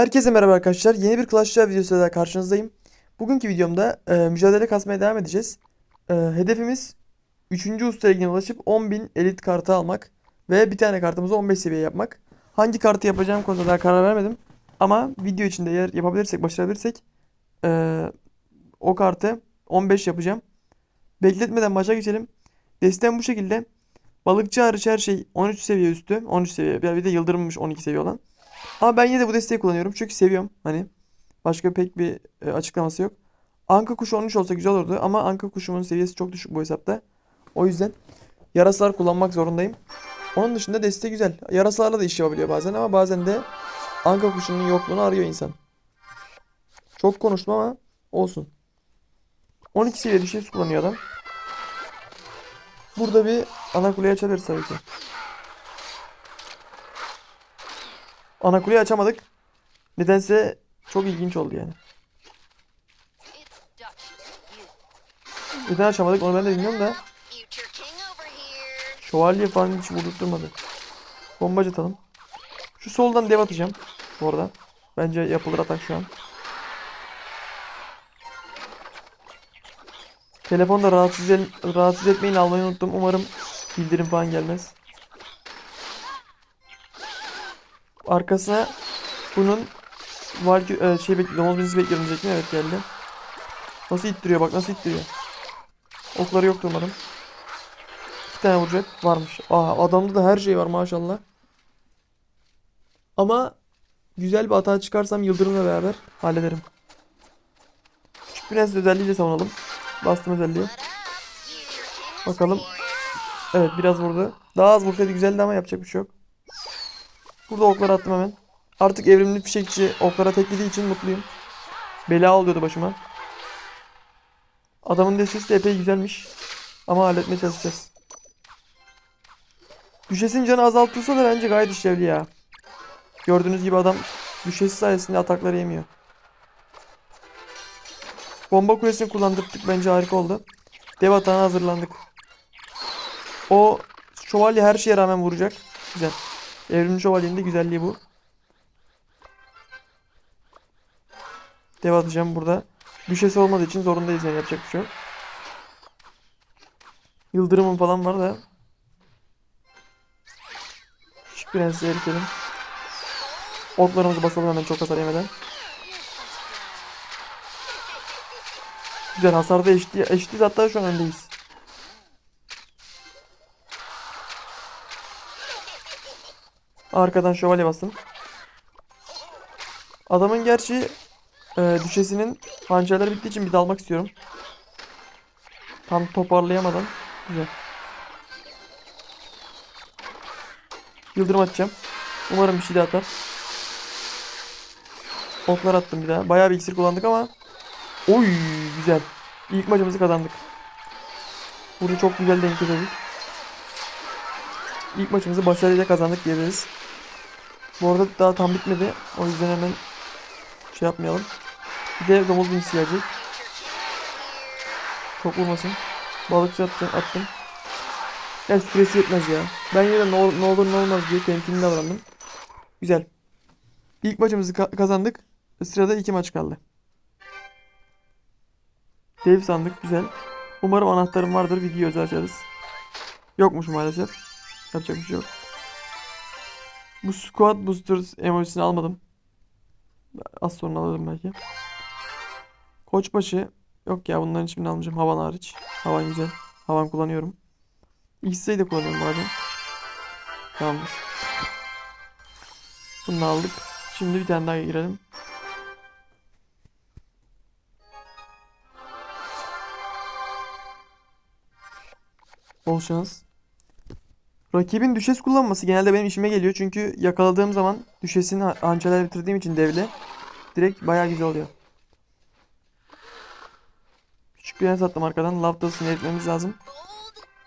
Herkese merhaba arkadaşlar. Yeni bir Clash Royale videosuyla daha karşınızdayım. Bugünkü videomda e, mücadele kasmaya devam edeceğiz. E, hedefimiz 3. usta ligine ulaşıp 10.000 elit kartı almak ve bir tane kartımızı 15 seviye yapmak. Hangi kartı yapacağım konusunda daha karar vermedim. Ama video içinde eğer yapabilirsek, başarabilirsek e, o kartı 15 yapacağım. Bekletmeden başa geçelim. Destem bu şekilde. Balıkçı hariç her şey 13 seviye üstü. 13 seviye. Bir de yıldırılmış 12 seviye olan. Ama ben yine de bu desteği kullanıyorum. Çünkü seviyorum. Hani başka pek bir e, açıklaması yok. Anka kuşu 13 olsa güzel olurdu ama anka kuşumun seviyesi çok düşük bu hesapta. O yüzden yarasalar kullanmak zorundayım. Onun dışında desteği güzel. Yarasalarla da iş yapabiliyor bazen ama bazen de anka kuşunun yokluğunu arıyor insan. Çok konuştum ama olsun. 12 seviye düşes kullanıyor adam. Burada bir ana kuleyi açabiliriz tabii ki. Ana kuleyi açamadık. Nedense çok ilginç oldu yani. Neden açamadık onu ben de bilmiyorum da. Şövalye falan hiç vurdurtmadı. Bombacı atalım. Şu soldan dev atacağım. Bu arada. Bence yapılır atak şu an. Telefonda rahatsız, el- rahatsız etmeyin almayı unuttum. Umarım bildirim falan gelmez. Arkasına bunun Valky e, şey bekliyorum. Domuz binisi bekliyorum diyecektim. Evet geldi. Nasıl ittiriyor bak nasıl ittiriyor. Okları yoktu umarım. İki tane vuracak. Varmış. Aa adamda da her şey var maşallah. Ama güzel bir hata çıkarsam Yıldırım'la beraber hallederim. Küçük prens özelliğiyle savunalım. Bastım özelliği. Bakalım. Evet biraz vurdu. Daha az vursaydı güzeldi ama yapacak bir şey yok. Burada okları attım hemen. Artık evrimli fişekçi oklara teklediği için mutluyum. Bela oluyordu başıma. Adamın destesi de epey güzelmiş. Ama halletmeye çalışacağız. Düşesin canı azaltılsa da bence gayet işlevli ya. Gördüğünüz gibi adam düşesi sayesinde atakları yemiyor. Bomba kulesini kullandırdık bence harika oldu. Dev atağına hazırlandık. O şövalye her şeye rağmen vuracak. Güzel. Evrimli şövalyenin de güzelliği bu. Dev atacağım burada. Düşesi olmadığı için zorundayız yani yapacak bir şey yok. Yıldırımım falan var da. Küçük prensi eritelim. Oklarımızı basalım hemen çok hasar yemeden. Güzel hasarda eşit, eşitiz hatta şu an öndeyiz. Arkadan şövalye bastım. Adamın gerçi e, düşesinin hançerleri bittiği için bir dalmak istiyorum. Tam toparlayamadan. Güzel. Yıldırım atacağım. Umarım bir şey de atar. Oklar attım bir daha. Bayağı bir iksir kullandık ama. Oy güzel. İlk maçımızı kazandık. Burada çok güzel denk getirdik. İlk maçımızı başarıyla kazandık diyebiliriz. Bu arada daha tam bitmedi. O yüzden hemen şey yapmayalım. Bir de domuz binisi gelecek. Çok vurmasın. Balıkçı atacağım, attım. Ya süresi yetmez ya. Ben yine ne, ol- ne olur ne olmaz diye temkinli davrandım. Güzel. İlk maçımızı ka- kazandık. Sırada iki maç kaldı. Dev sandık güzel. Umarım anahtarım vardır video özel açarız. Yokmuş maalesef. Yapacak bir şey yok. Bu Squad Boosters emojisini almadım. Az sonra alırım belki. Koçbaşı. Yok ya bunların hiçbirini almayacağım. Havan hariç. Havan güzel. Havan kullanıyorum. X'yi de kullanıyorum bazen. Tamamdır. Bunu aldık. Şimdi bir tane daha girelim. Bol şans. Rakibin düşes kullanması genelde benim işime geliyor. Çünkü yakaladığım zaman düşesini ha- hançerler bitirdiğim için devle direkt bayağı güzel oluyor. Küçük bir yer sattım arkadan. Dust'ını eritmemiz lazım.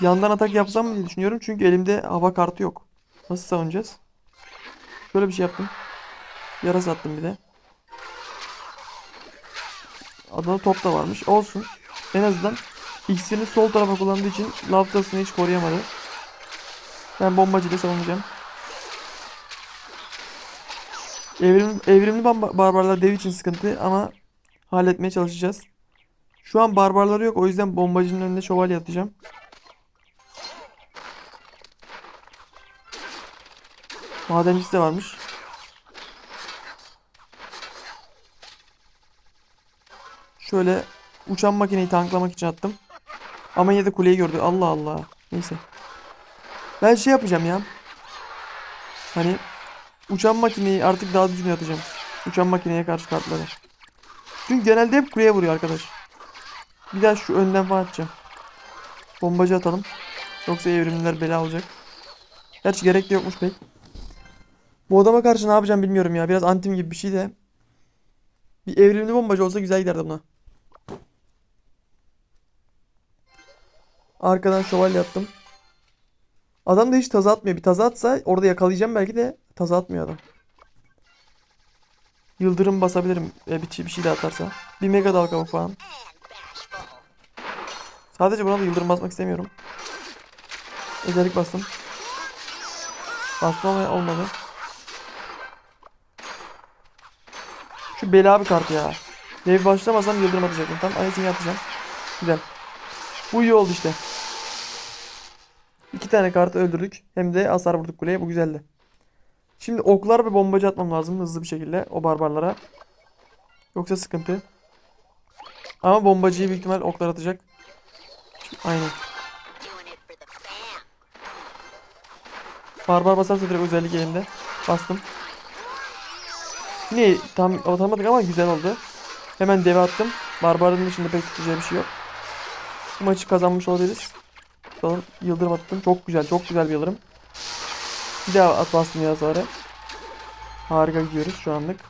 Yandan atak yapsam mı diye düşünüyorum. Çünkü elimde hava kartı yok. Nasıl savunacağız? Şöyle bir şey yaptım. Yara sattım bir de. Adada top da varmış. Olsun. En azından iksirini sol tarafa kullandığı için Dust'ını hiç koruyamadı. Ben bombacıyla savunacağım. Evrim, evrimli barbarlar dev için sıkıntı ama halletmeye çalışacağız. Şu an barbarları yok o yüzden bombacının önüne şövalye atacağım. Madencisi de varmış. Şöyle uçan makineyi tanklamak için attım. Ama yine de kuleyi gördü. Allah Allah. Neyse. Ben şey yapacağım ya. Hani uçan makineyi artık daha düzgün atacağım. Uçan makineye karşı kartları. Çünkü genelde hep kuleye vuruyor arkadaş. Bir daha şu önden falan atacağım. Bombacı atalım. Yoksa evrimliler bela olacak. Gerçi gerek de yokmuş pek. Bu adama karşı ne yapacağım bilmiyorum ya. Biraz antim gibi bir şey de. Bir evrimli bombacı olsa güzel giderdi buna. Arkadan şövalye attım. Adam da hiç taza atmıyor. Bir taza atsa orada yakalayacağım belki de taza atmıyor adam. Yıldırım basabilirim. E, bir, bir şey de atarsa. Bir mega dalga falan. Sadece buna da yıldırım basmak istemiyorum. Özellik bastım. Bastım ama olmadı. Şu bela bir kart ya. Dev başlamasam yıldırım atacaktım. Tam aynısını yapacağım. Güzel. Bu iyi oldu işte. Tane kartı öldürdük. Hem de hasar vurduk kuleye. Bu güzeldi. Şimdi oklar ve bombacı atmam lazım hızlı bir şekilde o barbarlara. Yoksa sıkıntı. Ama bombacıyı büyük ihtimal oklar atacak. Aynen. Barbar basarsa direkt özellik elimde. Bastım. Yine tam atamadık ama güzel oldu. Hemen deve attım. Barbarın dışında pek tutacağı bir şey yok. Bu maçı kazanmış olabiliriz. Bakalım yıldırım attım. Çok güzel, çok güzel bir yıldırım. Bir daha at bastım ya sonra. Harika gidiyoruz şu anlık.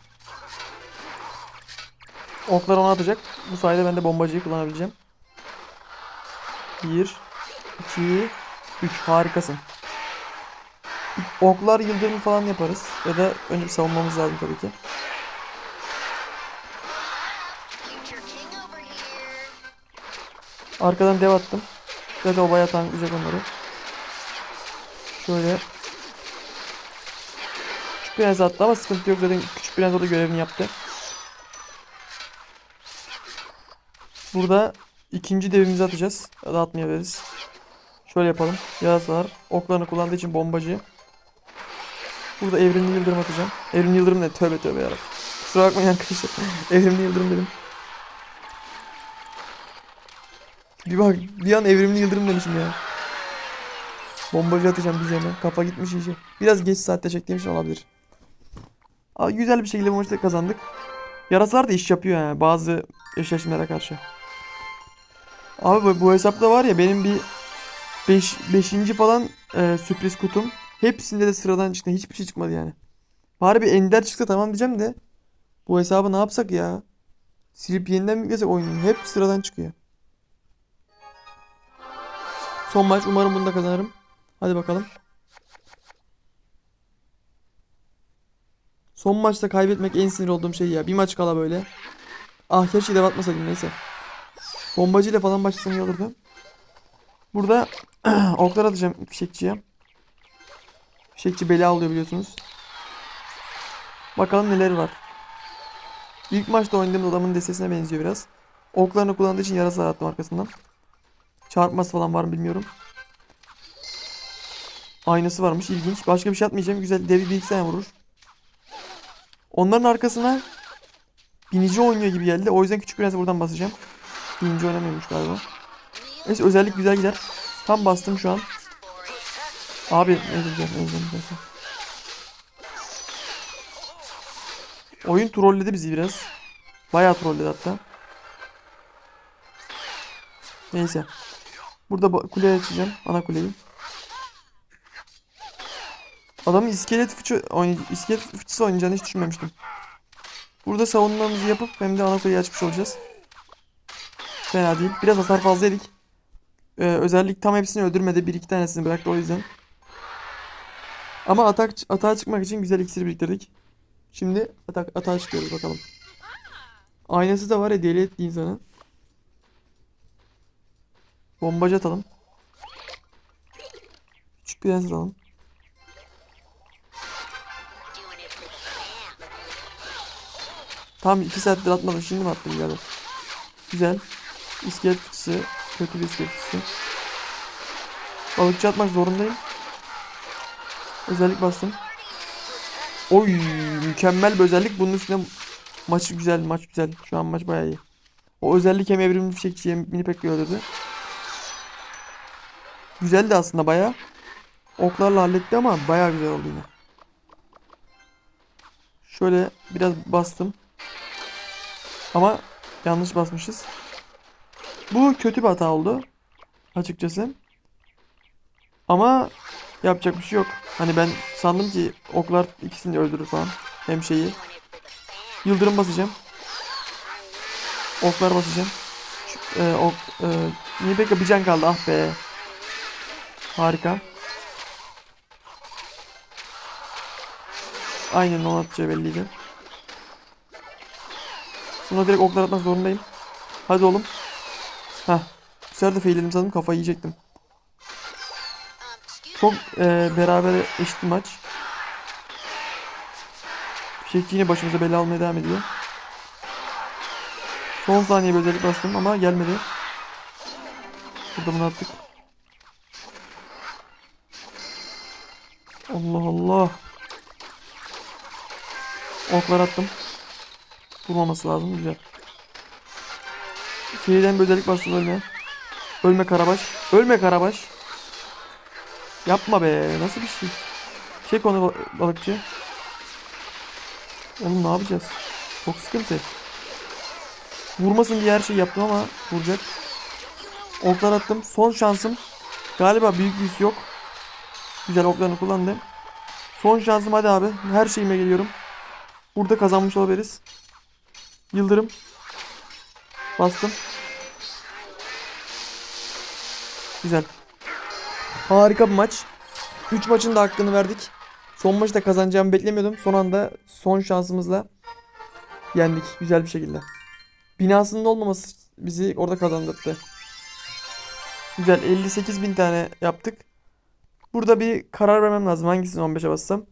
Oklar ona atacak. Bu sayede ben de bombacıyı kullanabileceğim. 1 2 3 harikasın. Oklar yıldırım falan yaparız. Ya da önce savunmamız lazım tabii ki. Arkadan dev attım. Zaten o bayağı tanklayacak onları. Şöyle. Küçük prens attı ama sıkıntı yok. Zaten küçük prens o da görevini yaptı. Burada ikinci devimizi atacağız. Ya atmayabiliriz. Şöyle yapalım. Yarasalar. Oklarını kullandığı için bombacı. Burada evrimli yıldırım atacağım. Evrimli yıldırım ne? Tövbe tövbe yarabbim. Kusura bakmayın arkadaşlar. evrimli yıldırım dedim. Bir bak bir an evrimli yıldırım demişim ya. Bombacı atacağım diyeceğime. Kafa gitmiş iyice. Biraz geç saatte çektiğim için olabilir. Aa, güzel bir şekilde bu maçta kazandık. Yarasalar da iş yapıyor yani bazı eşleşmelere karşı. Abi bu, bu hesapta var ya benim bir 5 beş, 5. falan e, sürpriz kutum. Hepsinde de sıradan çıktı. Hiçbir şey çıkmadı yani. Bari bir ender çıksa tamam diyeceğim de. Bu hesabı ne yapsak ya? Silip yeniden mi yüklesek oyunu? Hep sıradan çıkıyor. Son maç. Umarım bunu da kazanırım. Hadi bakalım. Son maçta kaybetmek en sinir olduğum şey ya. Bir maç kala böyle. Ah keşke dev atmasaydım neyse. Bombacıyla falan başlasam iyi olurdu. Burada oklar atacağım fişekçiye. Fişekçi bela oluyor biliyorsunuz. Bakalım neler var. İlk maçta oynadığım adamın destesine benziyor biraz. Oklarını kullandığı için yarasa attım arkasından. Çarpması falan var mı bilmiyorum. Aynası varmış ilginç. Başka bir şey atmayacağım. Güzel devi bir iki vurur. Onların arkasına binici oynuyor gibi geldi. O yüzden küçük prensi buradan basacağım. Binici oynamıyormuş galiba. Neyse özellik güzel gider. Tam bastım şu an. Abi ne diyeceğim, ne diyeceğim. Oyun trolledi bizi biraz. Bayağı trolledi hatta. Neyse. Burada kule açacağım. Ana kuleyi. Adamın iskelet fıçı iskelet fıçısı oynayacağını hiç düşünmemiştim. Burada savunmamızı yapıp hem de ana kuleyi açmış olacağız. Fena değil. Biraz hasar fazla yedik. Ee, özellik tam hepsini öldürmedi. Bir iki tanesini bıraktı o yüzden. Ama atak atağa çıkmak için güzel iksir biriktirdik. Şimdi atak atağa çıkıyoruz bakalım. Aynası da var ya deli etti. Bombacı atalım. Küçük prens fam. Tam 2 saattir atmadım. Şimdi mi attım birader? Güzel. İskelet fıçısı. Kötü bir iskelet fıçısı. Balıkçı atmak zorundayım. Özellik bastım. Oy mükemmel bir özellik. Bunun üstüne maç güzel maç güzel. Şu an maç bayağı iyi. O özellik hem evrimli fişekçi hem mini pek öldürdü. Güzeldi aslında bayağı. Oklarla halletti ama bayağı güzel oldu yine. Şöyle biraz bastım. Ama yanlış basmışız. Bu kötü bir hata oldu. Açıkçası. Ama yapacak bir şey yok. Hani ben sandım ki oklar ikisini öldürür falan. Hem şeyi. Yıldırım basacağım. Oklar basacağım. Şu- e, ok, e, niye pek bir can kaldı ah be. Harika. Aynen onu atacağı belliydi. Buna direkt oklar atmak zorundayım. Hadi oğlum. Heh. Bu sefer de failledim sanırım kafayı yiyecektim. Çok e, beraber eşit maç. Fişekçi yine başımıza bela almaya devam ediyor. Son saniye bir özellik bastım ama gelmedi. Burada bunu attık. Allah Allah. Oklar attım. Vurmaması lazım. Güzel. Seriden bir özellik bastım ölme. Ölme Karabaş. Ölme Karabaş. Yapma be. Nasıl bir şey? Çek onu ba- balıkçı. Oğlum ne yapacağız? Çok sıkıntı. Vurmasın diye her şeyi yaptım ama vuracak. Oklar attım. Son şansım. Galiba büyük büyüsü yok. Güzel oklarını kullandım. Son şansım hadi abi. Her şeyime geliyorum. Burada kazanmış olabiliriz. Yıldırım. Bastım. Güzel. Harika bir maç. 3 maçın da hakkını verdik. Son maçı da kazanacağımı beklemiyordum. Son anda son şansımızla yendik güzel bir şekilde. Binasının olmaması bizi orada kazandırdı. Güzel 58 bin tane yaptık. Burada bir karar vermem lazım. Hangisini 15'e bassam?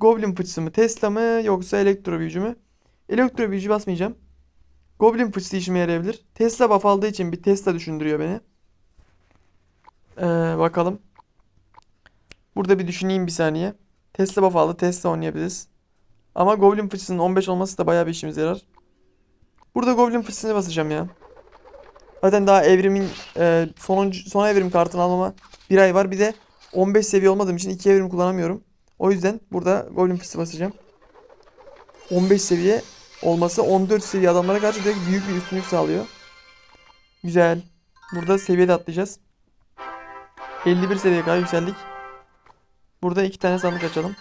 Goblin fıçısı mı? Tesla mı? Yoksa elektro büyücü mü? Elektro büyücü basmayacağım. Goblin fıçısı işime yarayabilir. Tesla buff aldığı için bir Tesla düşündürüyor beni. Ee, bakalım. Burada bir düşüneyim bir saniye. Tesla buff aldı. Tesla oynayabiliriz. Ama Goblin fıçısının 15 olması da bayağı bir işimize yarar. Burada Goblin fıçısını basacağım ya. Zaten daha evrimin e, sonuncu, son evrim kartını almama bir ay var. Bir de 15 seviye olmadığım için iki evrim kullanamıyorum. O yüzden burada Goblin fıçısı basacağım. 15 seviye olması 14 seviye adamlara karşı direkt büyük bir üstünlük sağlıyor. Güzel. Burada seviye de atlayacağız. 51 seviyeye kadar yükseldik. Burada iki tane sandık açalım.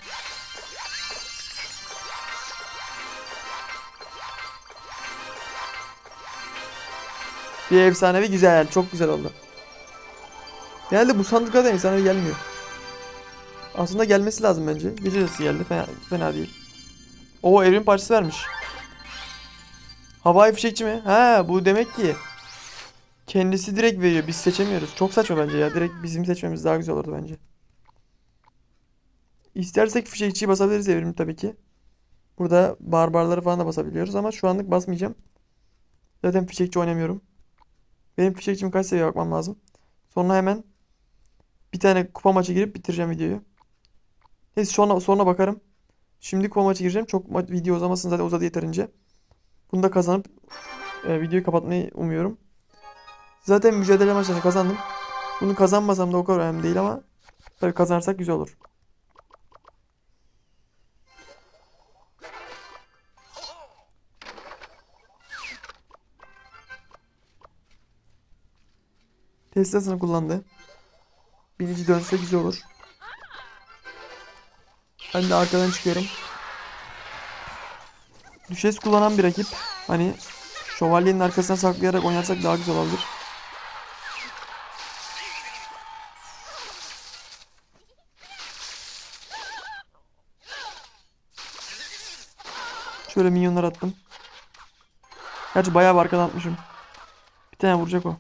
Bir efsanevi güzel. Çok güzel oldu. Genelde bu sandıklardan efsanevi gelmiyor. Aslında gelmesi lazım bence. Gece yarısı geldi. Fena, fena değil. O evrim parçası vermiş. Havai fişekçi mi? Ha bu demek ki kendisi direkt veriyor. Biz seçemiyoruz. Çok saçma bence ya. Direkt bizim seçmemiz daha güzel olurdu bence. İstersek fişekçiyi basabiliriz evrim tabii ki. Burada barbarları falan da basabiliyoruz ama şu anlık basmayacağım. Zaten fişekçi oynamıyorum. Benim fişekçim kaç seviye bakmam lazım. Sonra hemen bir tane kupa maçı girip bitireceğim videoyu. Neyse sonra, sonra bakarım. Şimdi kupa maçı gireceğim. Çok ma- video uzamasın zaten uzadı yeterince. Bunu da kazanıp e, videoyu kapatmayı umuyorum. Zaten mücadele maçlarını kazandım. Bunu kazanmasam da o kadar önemli değil ama tabii kazanırsak güzel olur. Tesla'sını kullandı. Binici dönse güzel olur. Ben de arkadan çıkıyorum. Düşes kullanan bir rakip. Hani şövalyenin arkasına saklayarak oynarsak daha güzel olabilir. Şöyle minyonlar attım. Gerçi bayağı bir arkadan atmışım. Bir tane vuracak o.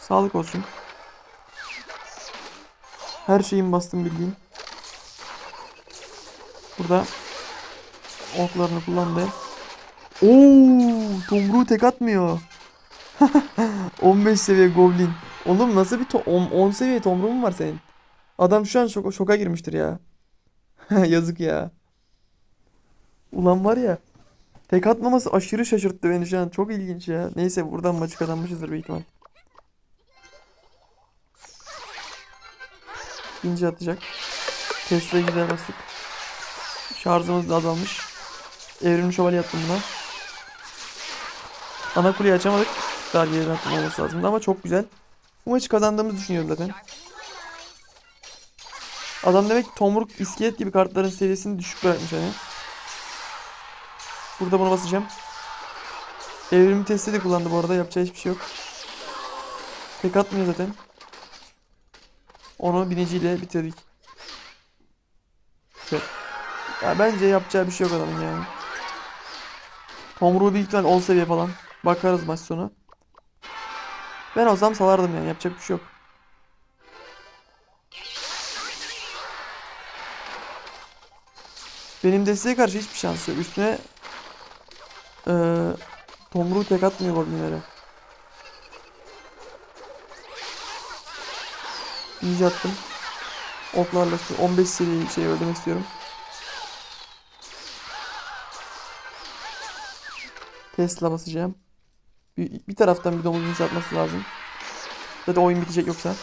Sağlık olsun. Her şeyin bastım bildiğin. Burada oklarını kullandı. Oo, tomruğu tek atmıyor. 15 seviye goblin. Oğlum nasıl bir to- 10, 10 seviye tomruğun var senin? Adam şu an şoka, şoka girmiştir ya. Yazık ya. Ulan var ya. Tek atmaması aşırı şaşırttı beni şu an. Çok ilginç ya. Neyse buradan maçı kazanmışızdır büyük ihtimal. İkinci atacak. Tesla'yı güzel bastık. Şarjımız da azalmış. Evrimli şövalye yaptım buna. Ana kuleyi açamadık. Dar geriden atma olması lazımdı ama çok güzel. Bu maçı kazandığımızı düşünüyorum zaten. Adam demek ki tomruk, iskelet gibi kartların seviyesini düşük bırakmış hani. Burada bunu basacağım. Evrim testi de kullandı bu arada. Yapacağı hiçbir şey yok. Tek atmıyor zaten. Onu biniciyle bitirdik. Ya bence yapacağı bir şey yok adamın yani. Tomruğu büyük ihtimal 10 seviye falan. Bakarız maç sonu. Ben olsam salardım yani. Yapacak bir şey yok. Benim desteğe karşı hiçbir şansı yok. Üstüne eee tomruğu tek atmıyor goblinlere. İyice attım. Oklarla şu 15 seviyeyi şey öldürmek istiyorum. Tesla basacağım. Bir, bir taraftan bir domuz inşa atması lazım. Zaten oyun bitecek yoksa.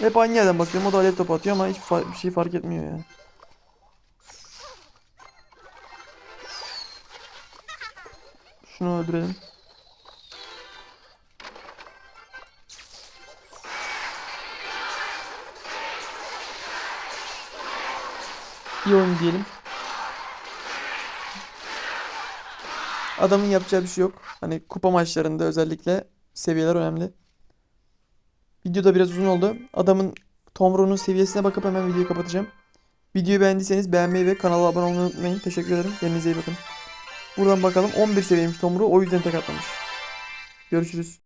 Hep aynı yerden basıyorum. O da alev topu atıyor ama hiç fa- bir şey fark etmiyor ya. Şunu öldürelim. İyi oyun diyelim. Adamın yapacağı bir şey yok. Hani kupa maçlarında özellikle seviyeler önemli. Videoda biraz uzun oldu. Adamın Tomruğ'un seviyesine bakıp hemen videoyu kapatacağım. Videoyu beğendiyseniz beğenmeyi ve kanala abone olmayı unutmayın. Teşekkür ederim. Kendinize iyi bakın. Buradan bakalım 11 seviyeymiş Tomruğ. O yüzden tek atlamış. Görüşürüz.